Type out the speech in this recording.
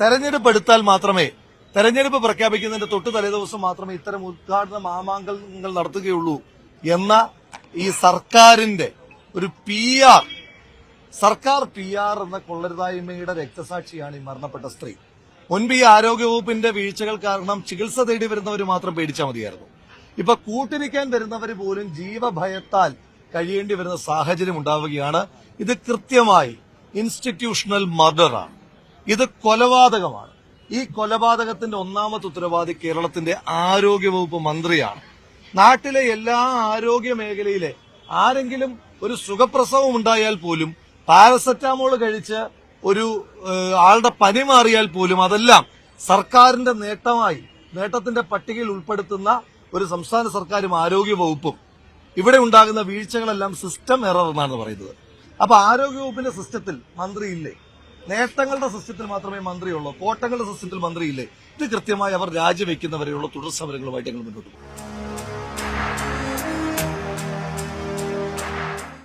തെരഞ്ഞെടുപ്പ് എടുത്താൽ മാത്രമേ തെരഞ്ഞെടുപ്പ് പ്രഖ്യാപിക്കുന്നതിന്റെ തൊട്ട് തലേദിവസം മാത്രമേ ഇത്തരം ഉദ്ഘാടന മാമാങ്കങ്ങൾ നടത്തുകയുള്ളൂ എന്ന ഈ സർക്കാരിന്റെ ഒരു പി ആർ സർക്കാർ പി ആർ എന്ന കൊള്ളരുതായ്മയുടെ രക്തസാക്ഷിയാണ് ഈ മരണപ്പെട്ട സ്ത്രീ. മുൻപ് ഈ ആരോഗ്യവകുപ്പിന്റെ വീഴ്ചകൾ കാരണം ചികിത്സ തേടി വരുന്നവർ മാത്രം പേടിച്ചാൽ മതിയായിരുന്നു. ഇപ്പൊ കൂട്ടിരിക്കാൻ വരുന്നവർ പോലും ജീവഭയത്താൽ കഴിയേണ്ടി വരുന്ന സാഹചര്യം ഉണ്ടാവുകയാണ്. ഇത് കൃത്യമായി ഇൻസ്റ്റിറ്റ്യൂഷണൽ മർഡറാണ്. ഇത് കൊലപാതകമാണ്. ഈ കൊലപാതകത്തിന്റെ ഒന്നാമത്തെ ഉത്തരവാദി കേരളത്തിന്റെ ആരോഗ്യവകുപ്പ് മന്ത്രിയാണ്. നാട്ടിലെ എല്ലാ ആരോഗ്യ മേഖലയിലെ ആരെങ്കിലും ഒരു സുഖപ്രസവം ഉണ്ടായാൽ പോലും പാരസെറ്റാമോൾ കഴിച്ച് ഒരു ആളുടെ പനി മാറിയാൽ പോലും അതെല്ലാം സർക്കാരിന്റെ നേട്ടമായി നേട്ടത്തിന്റെ പട്ടികയിൽ ഉൾപ്പെടുത്തുന്ന ഒരു സംസ്ഥാന സർക്കാരും ആരോഗ്യ വകുപ്പും ഇവിടെ ഉണ്ടാകുന്ന വീഴ്ചകളെല്ലാം സിസ്റ്റം എറർ എന്നാണ് പറയുന്നത്. അപ്പൊ ആരോഗ്യവകുപ്പിന്റെ സിസ്റ്റത്തിൽ മന്ത്രിയില്ലേ നേട്ടങ്ങളുടെ സിസ്റ്റത്തിൽ മാത്രമേ മന്ത്രിയുള്ളൂ കോട്ടങ്ങളുടെ സിസ്റ്റത്തിൽ മന്ത്രിയില്ലേ? ഇത് കൃത്യമായി അവർ രാജിവെക്കുന്നവരെയുള്ള തുടർ സമരങ്ങളുമായിട്ട് ഞങ്ങൾ മുന്നോട്ട് പോകും.